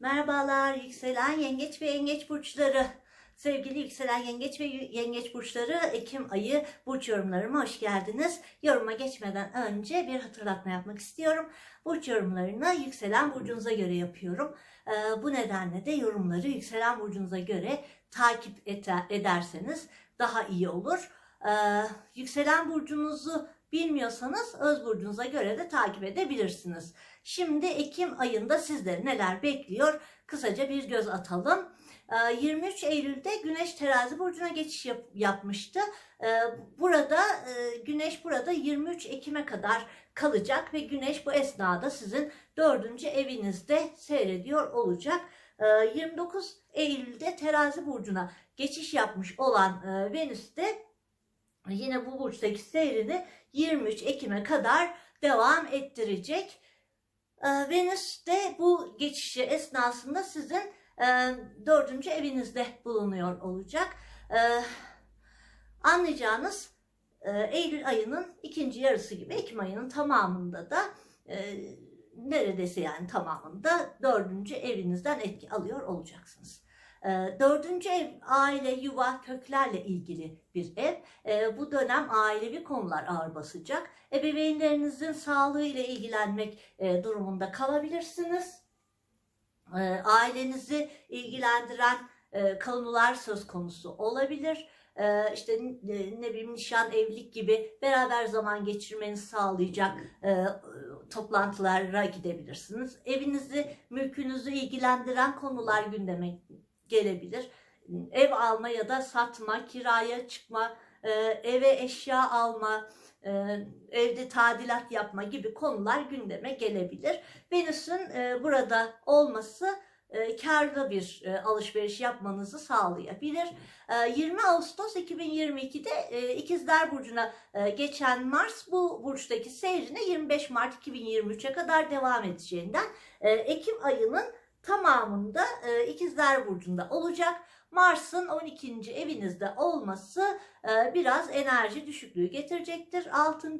Merhabalar yükselen yengeç ve yengeç burçları. Sevgili yükselen yengeç ve yengeç burçları Ekim ayı burç yorumlarıma hoş geldiniz. Yoruma geçmeden önce bir hatırlatma yapmak istiyorum. Burç yorumlarını yükselen burcunuza göre yapıyorum. Ee, bu nedenle de yorumları yükselen burcunuza göre takip ete- ederseniz daha iyi olur. Ee, yükselen burcunuzu bilmiyorsanız öz burcunuza göre de takip edebilirsiniz. Şimdi Ekim ayında sizleri neler bekliyor? Kısaca bir göz atalım. Ee, 23 Eylül'de Güneş Terazi burcuna geçiş yap- yapmıştı. Ee, Burada e, Güneş burada 23 Ekim'e kadar kalacak ve Güneş bu esnada sizin dördüncü evinizde seyrediyor olacak. Ee, 29 Eylül'de Terazi burcuna geçiş yapmış olan e, Venüs de yine bu burçtaki seyrini 23 Ekim'e kadar devam ettirecek. Ee, Venüs de bu geçişi esnasında sizin e, dördüncü evinizde bulunuyor olacak. Ee, anlayacağınız e, Eylül ayının ikinci yarısı gibi Ekim ayının tamamında da e, neredeyse yani tamamında dördüncü evinizden etki alıyor olacaksınız. Ee, Dördüncü ev aile, yuva, köklerle ilgili bir ev. Ee, Bu dönem ailevi konular ağır basacak. Ebeveynlerinizin sağlığı ile ilgilenmek e, durumunda kalabilirsiniz. Ee, Ailenizi ilgilendiren e, konular söz konusu olabilir. Ee, İşte e, ne bileyim nişan, evlilik gibi beraber zaman geçirmenizi sağlayacak e, toplantılara gidebilirsiniz. Evinizi, mülkünüzü ilgilendiren konular gündeme gelebilir. Ev alma ya da satma, kiraya çıkma, e, eve eşya alma, e, evde tadilat yapma gibi konular gündeme gelebilir. Venüs'ün e, burada olması karlı bir alışveriş yapmanızı sağlayabilir. E, 20 Ağustos 2022'de e, İkizler Burcu'na geçen Mars bu burçtaki seyrine 25 Mart 2023'e kadar devam edeceğinden Ekim ayının tamamında e, İkizler Burcu'nda olacak. Mars'ın 12. evinizde olması e, biraz enerji düşüklüğü getirecektir. 6.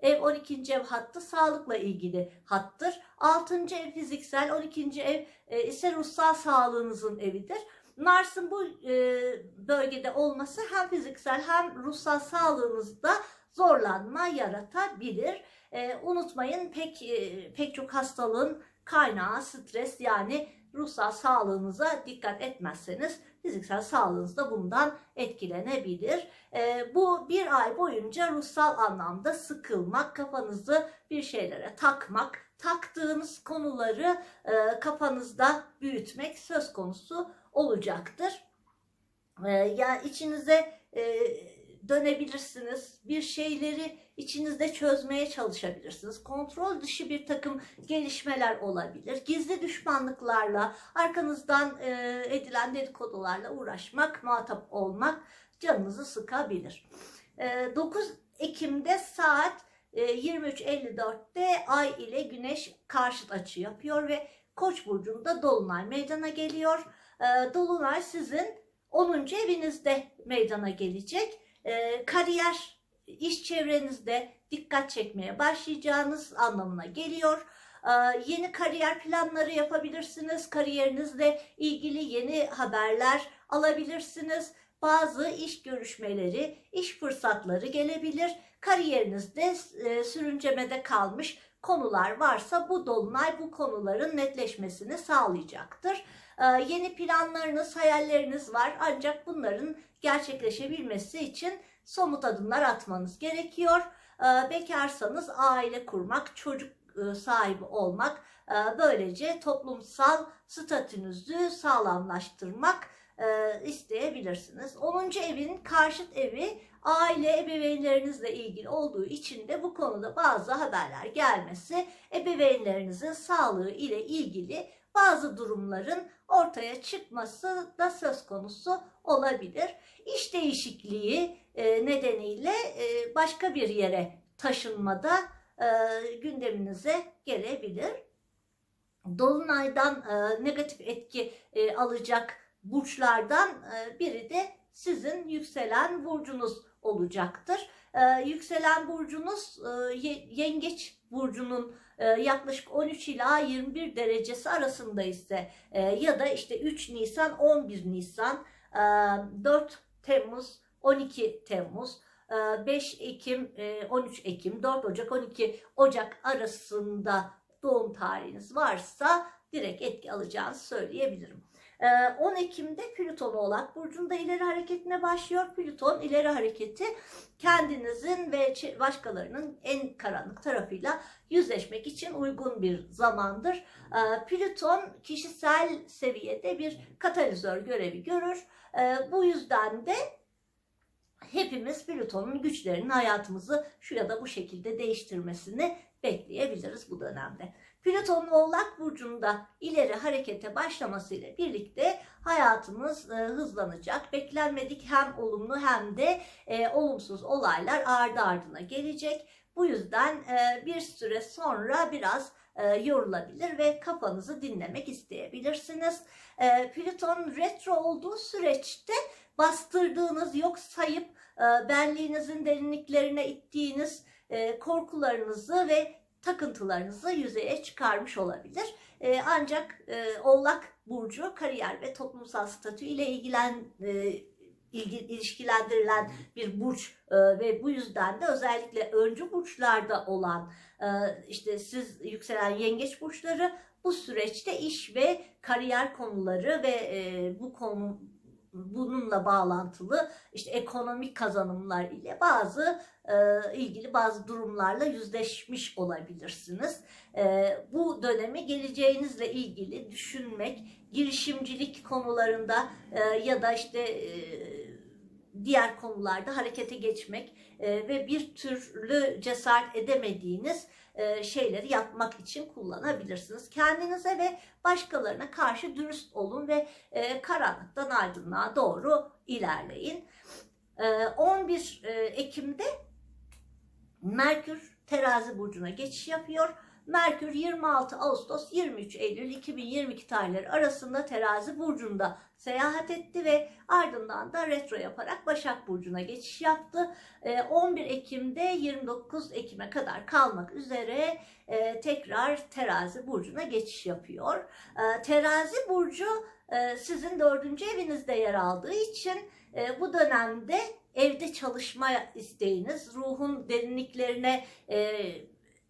ev 12. ev hattı sağlıkla ilgili hattır. 6. ev fiziksel, 12. ev e, ise ruhsal sağlığınızın evidir. Mars'ın bu e, bölgede olması hem fiziksel hem ruhsal sağlığınızda zorlanma yaratabilir. E, unutmayın pek e, pek çok hastalığın kaynağı stres yani ruhsal sağlığınıza dikkat etmezseniz fiziksel sağlığınız da bundan etkilenebilir. Ee, bu bir ay boyunca ruhsal anlamda sıkılmak, kafanızı bir şeylere takmak, taktığınız konuları e, kafanızda büyütmek söz konusu olacaktır. Ee, yani içinize e, dönebilirsiniz. Bir şeyleri içinizde çözmeye çalışabilirsiniz. Kontrol dışı bir takım gelişmeler olabilir. Gizli düşmanlıklarla, arkanızdan e, edilen dedikodularla uğraşmak, muhatap olmak canınızı sıkabilir. E, 9 Ekim'de saat e, 23.54'te Ay ile Güneş karşıt açı yapıyor ve Koç burcunda dolunay meydana geliyor. E, dolunay sizin 10. evinizde meydana gelecek. E, kariyer, iş çevrenizde dikkat çekmeye başlayacağınız anlamına geliyor. E, yeni kariyer planları yapabilirsiniz. Kariyerinizle ilgili yeni haberler alabilirsiniz. Bazı iş görüşmeleri, iş fırsatları gelebilir. Kariyerinizde e, sürüncemede kalmış konular varsa bu dolunay bu konuların netleşmesini sağlayacaktır. Ee, yeni planlarınız, hayalleriniz var ancak bunların gerçekleşebilmesi için somut adımlar atmanız gerekiyor. Ee, bekarsanız aile kurmak, çocuk e, sahibi olmak, e, böylece toplumsal statünüzü sağlamlaştırmak e, isteyebilirsiniz. 10. evin karşıt evi aile ebeveynlerinizle ilgili olduğu için de bu konuda bazı haberler gelmesi ebeveynlerinizin sağlığı ile ilgili bazı durumların ortaya çıkması da söz konusu olabilir. İş değişikliği e, nedeniyle e, başka bir yere taşınmada e, gündeminize gelebilir. Dolunaydan negatif etki alacak burçlardan biri de sizin yükselen burcunuz olacaktır. E, yükselen burcunuz e, ye- yengeç burcunun e, yaklaşık 13 ila 21 derecesi arasında ise e, ya da işte 3 Nisan 11 Nisan e, 4 Temmuz 12 Temmuz e, 5 Ekim e, 13 Ekim 4 Ocak 12 Ocak arasında doğum tarihiniz varsa direkt etki alacağınızı söyleyebilirim. E, 10 Ekim'de Plüton Oğlak Burcu'nda ileri hareketine başlıyor. Plüton ileri hareketi kendinizin ve başkalarının en karanlık tarafıyla yüzleşmek için uygun bir zamandır. Ee, Plüton kişisel seviyede bir katalizör görevi görür. Ee, Bu yüzden de hepimiz Plüton'un güçlerinin hayatımızı şu ya da bu şekilde değiştirmesini bekleyebiliriz bu dönemde. Plüton'un Oğlak Burcu'nda ileri harekete başlamasıyla birlikte hayatımız e, hızlanacak. Beklenmedik hem olumlu hem de e, olumsuz olaylar ardı ardına gelecek. Bu yüzden e, bir süre sonra biraz e, yorulabilir ve kafanızı dinlemek isteyebilirsiniz. E, Plüton retro olduğu süreçte bastırdığınız, yok sayıp e, benliğinizin derinliklerine ittiğiniz e, korkularınızı ve takıntılarınızı yüzeye çıkarmış olabilir. E, ancak e, Oğlak Burcu kariyer ve toplumsal statü ile ilgilen e, ilgi, ilişkilendirilen bir burç e, ve bu yüzden de özellikle öncü burçlarda olan e, işte siz yükselen yengeç burçları bu süreçte iş ve kariyer konuları ve e, bu konu bununla bağlantılı işte ekonomik kazanımlar ile bazı e, ilgili bazı durumlarla yüzleşmiş olabilirsiniz. E, bu dönemi geleceğinizle ilgili düşünmek, girişimcilik konularında e, ya da işte e, diğer konularda harekete geçmek e, ve bir türlü cesaret edemediğiniz e, şeyleri yapmak için kullanabilirsiniz. Kendinize ve başkalarına karşı dürüst olun ve e, karanlıktan aydınlığa doğru ilerleyin. E, 11 e, Ekim'de Merkür terazi burcuna geçiş yapıyor. Merkür 26 Ağustos 23 Eylül 2022 tarihleri arasında terazi burcunda seyahat etti ve ardından da retro yaparak Başak Burcu'na geçiş yaptı. Ee, 11 Ekim'de 29 Ekim'e kadar kalmak üzere e, tekrar terazi burcuna geçiş yapıyor. Ee, terazi burcu e, sizin dördüncü evinizde yer aldığı için e, bu dönemde evde çalışma isteğiniz, ruhun derinliklerine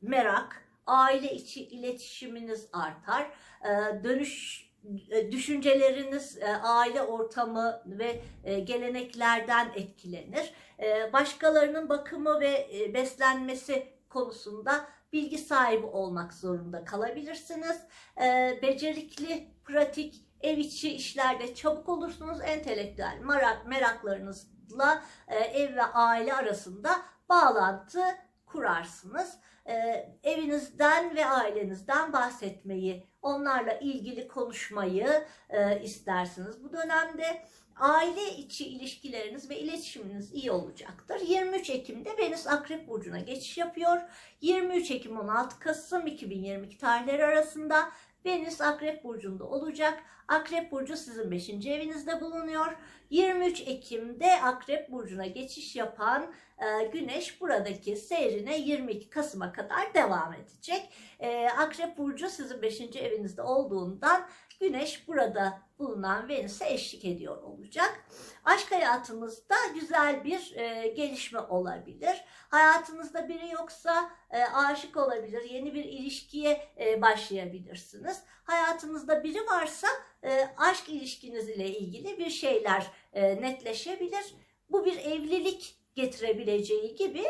merak, aile içi iletişiminiz artar. E, dönüş e, düşünceleriniz e, aile ortamı ve e, geleneklerden etkilenir. E, Başkalarının bakımı ve beslenmesi konusunda bilgi sahibi olmak zorunda kalabilirsiniz. E, Becerikli, pratik, ev içi işlerde çabuk olursunuz. Entelektüel merak, meraklarınızla ev ve aile arasında bağlantı kurarsınız. E, evinizden ve ailenizden bahsetmeyi, onlarla ilgili konuşmayı e, istersiniz. Bu dönemde aile içi ilişkileriniz ve iletişiminiz iyi olacaktır. 23 Ekim'de Venüs Akrep Burcu'na geçiş yapıyor. 23 Ekim 16 Kasım 2022 tarihleri arasında Venüs Akrep Burcu'nda olacak. Akrep Burcu sizin 5. evinizde bulunuyor. 23 Ekim'de Akrep Burcu'na geçiş yapan e, Güneş buradaki seyrine 22 Kasım'a kadar devam edecek. E, Akrep Burcu sizin 5. evinizde olduğundan Güneş burada bulunan Venüs'e eşlik ediyor olacak. Aşk hayatınızda güzel bir e, gelişme olabilir. Hayatınızda biri yoksa e, aşık olabilir, yeni bir ilişkiye e, başlayabilirsiniz. Hayatınızda biri varsa e, aşk ilişkiniz ile ilgili bir şeyler e, netleşebilir. Bu bir evlilik getirebileceği gibi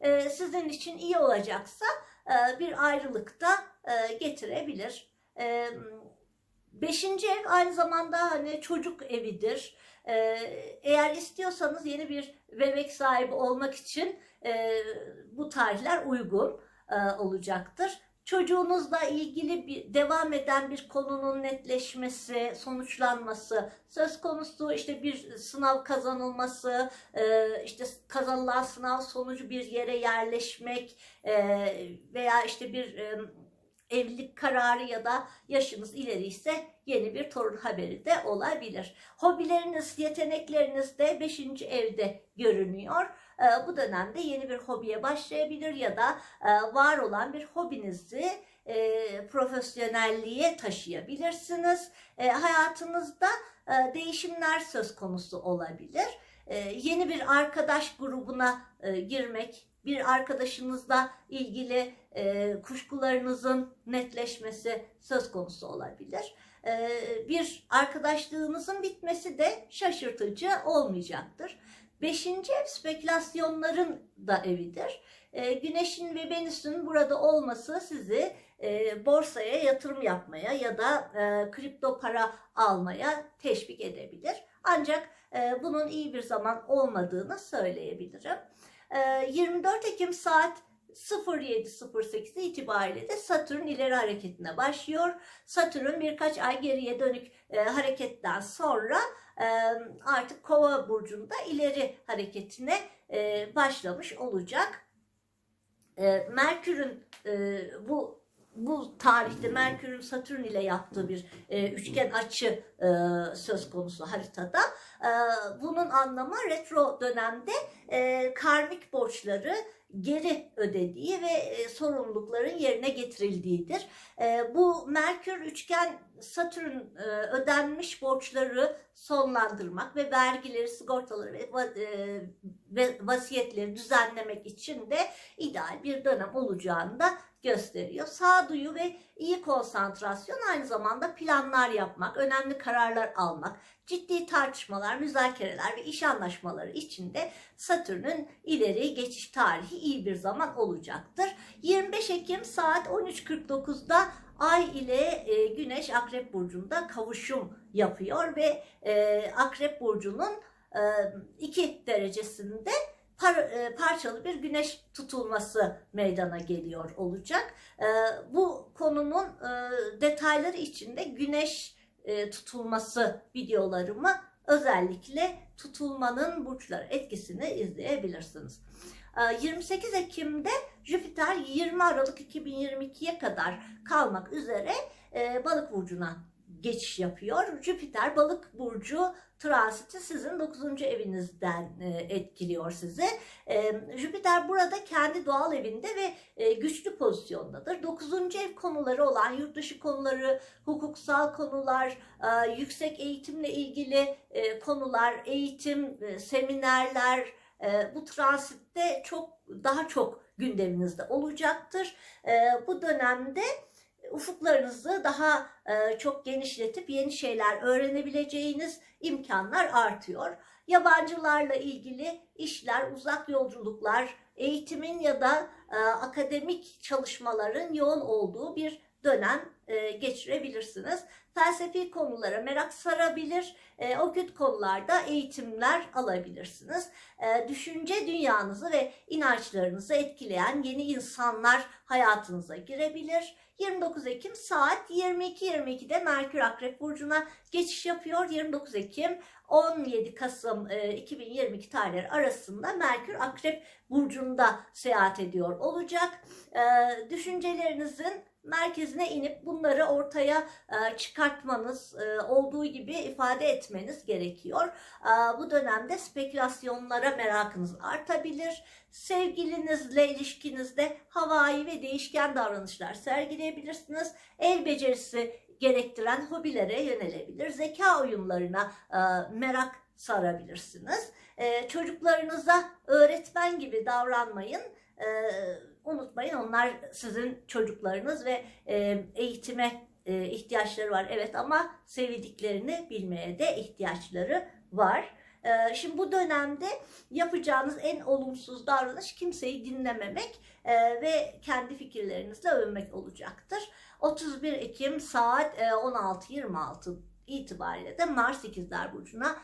e, sizin için iyi olacaksa e, bir ayrılıkta e, getirebilir. Beşinci ev aynı zamanda hani çocuk evidir. Eğer istiyorsanız yeni bir bebek sahibi olmak için bu tarihler uygun olacaktır. Çocuğunuzla ilgili bir devam eden bir konunun netleşmesi, sonuçlanması, söz konusu işte bir sınav kazanılması, e, işte kazanılan sınav sonucu bir yere yerleşmek e, veya işte bir e, evlilik kararı ya da yaşınız ileri ise yeni bir torun haberi de olabilir. Hobileriniz, yetenekleriniz de 5. evde görünüyor. E, bu dönemde yeni bir hobiye başlayabilir ya da e, var olan bir hobinizi e, profesyonelliğe taşıyabilirsiniz. E, hayatınızda değişimler söz konusu olabilir. Yeni bir arkadaş grubuna girmek, bir arkadaşınızla ilgili kuşkularınızın netleşmesi söz konusu olabilir. Bir arkadaşlığınızın bitmesi de şaşırtıcı olmayacaktır. Beşinci ev spekülasyonların da evidir. E, Güneşin ve Venüs'ün burada olması sizi e, borsaya yatırım yapmaya ya da e, kripto para almaya teşvik edebilir. Ancak e, bunun iyi bir zaman olmadığını söyleyebilirim. E, 24 Ekim saat 07.08 itibariyle de Satürn ileri hareketine başlıyor. Satürn birkaç ay geriye dönük e, hareketten sonra artık Kova burcunda ileri hareketine başlamış olacak. Merkür'ün bu bu tarihte Merkür'ün Satürn ile yaptığı bir e, üçgen açı e, söz konusu haritada. E, bunun anlamı retro dönemde e, karmik borçları geri ödediği ve e, sorumlulukların yerine getirildiğidir. E, bu Merkür üçgen Satürn e, ödenmiş borçları sonlandırmak ve vergileri, sigortaları ve, e, ve vasiyetleri düzenlemek için de ideal bir dönem olacağını da gösteriyor. Sağduyu ve iyi konsantrasyon aynı zamanda planlar yapmak, önemli kararlar almak, ciddi tartışmalar, müzakereler ve iş anlaşmaları içinde Satürn'ün ileri geçiş tarihi iyi bir zaman olacaktır. 25 Ekim saat 13.49'da Ay ile e, Güneş Akrep Burcu'nda kavuşum yapıyor ve e, Akrep Burcu'nun e, 2 derecesinde par, e, parçalı bir güneş tutulması meydana geliyor olacak. E, bu konunun e, detayları içinde güneş tutulması videolarımı özellikle tutulmanın burçlar etkisini izleyebilirsiniz. E, 28 Ekim'de Jüpiter 20 Aralık 2022'ye kadar kalmak üzere balık burcuna geçiş yapıyor. Jüpiter balık burcu transiti sizin 9. evinizden e, etkiliyor sizi. E, Jüpiter burada kendi doğal evinde ve e, güçlü pozisyondadır. 9. ev konuları olan yurt dışı konuları, hukuksal konular, yüksek eğitimle ilgili konular, eğitim, seminerler bu transitte çok daha çok gündeminizde olacaktır. Bu dönemde ufuklarınızı daha e, çok genişletip yeni şeyler öğrenebileceğiniz imkanlar artıyor. Yabancılarla ilgili işler, uzak yolculuklar, eğitimin ya da e, akademik çalışmaların yoğun olduğu bir dönem e, geçirebilirsiniz. Felsefi konulara merak sarabilir, e, okült konularda eğitimler alabilirsiniz. E, düşünce dünyanızı ve inançlarınızı etkileyen yeni insanlar hayatınıza girebilir. 29 Ekim saat 22.22'de Merkür Akrep Burcu'na geçiş yapıyor. 29 Ekim 17 Kasım e, 2022 tarihleri arasında Merkür Akrep Burcu'nda seyahat ediyor olacak. E, düşüncelerinizin merkezine inip bunları ortaya e, çıkartmanız, e, olduğu gibi ifade etmeniz gerekiyor. E, bu dönemde spekülasyonlara merakınız artabilir. Sevgilinizle ilişkinizde havai ve değişken davranışlar sergileyebilirsiniz. El becerisi gerektiren hobilere yönelebilir. Zeka oyunlarına merak sarabilirsiniz. Çocuklarınıza öğretmen gibi davranmayın. Unutmayın onlar sizin çocuklarınız ve e, eğitime e, ihtiyaçları var. Evet ama sevdiklerini bilmeye de ihtiyaçları var. E, şimdi bu dönemde yapacağınız en olumsuz davranış kimseyi dinlememek ve kendi fikirlerinizle övünmek olacaktır. 31 Ekim saat e, 16.26 itibariyle de Mars İkizler Burcu'na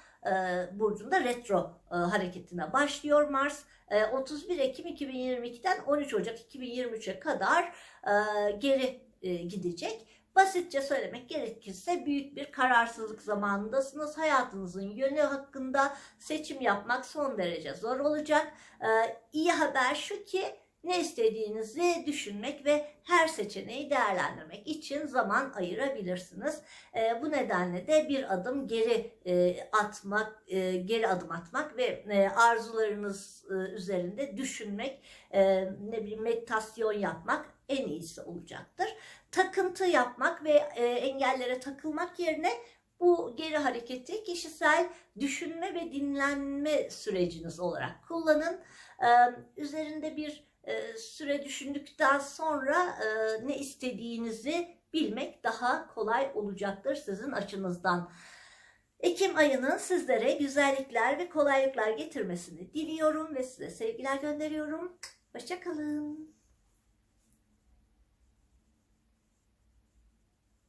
burcunda retro hareketine başlıyor Mars. E, 31 Ekim 2022'den 13 Ocak 2023'e kadar e, geri e, gidecek. Basitçe söylemek gerekirse büyük bir kararsızlık zamanındasınız. Hayatınızın yönü hakkında seçim yapmak son derece zor olacak. E, iyi haber şu ki ne istediğinizi düşünmek ve her seçeneği değerlendirmek için zaman ayırabilirsiniz. E, bu nedenle de bir adım geri e, atmak, e, geri adım atmak ve e, arzularınız e, üzerinde düşünmek, e, ne bileyim meditasyon yapmak en iyisi olacaktır. Takıntı yapmak ve e, engellere takılmak yerine bu geri hareketi kişisel düşünme ve dinlenme süreciniz olarak kullanın. E, üzerinde bir süre düşündükten sonra e, ne istediğinizi bilmek daha kolay olacaktır sizin açınızdan. Ekim ayının sizlere güzellikler ve kolaylıklar getirmesini diliyorum ve size sevgiler gönderiyorum. Hoşçakalın.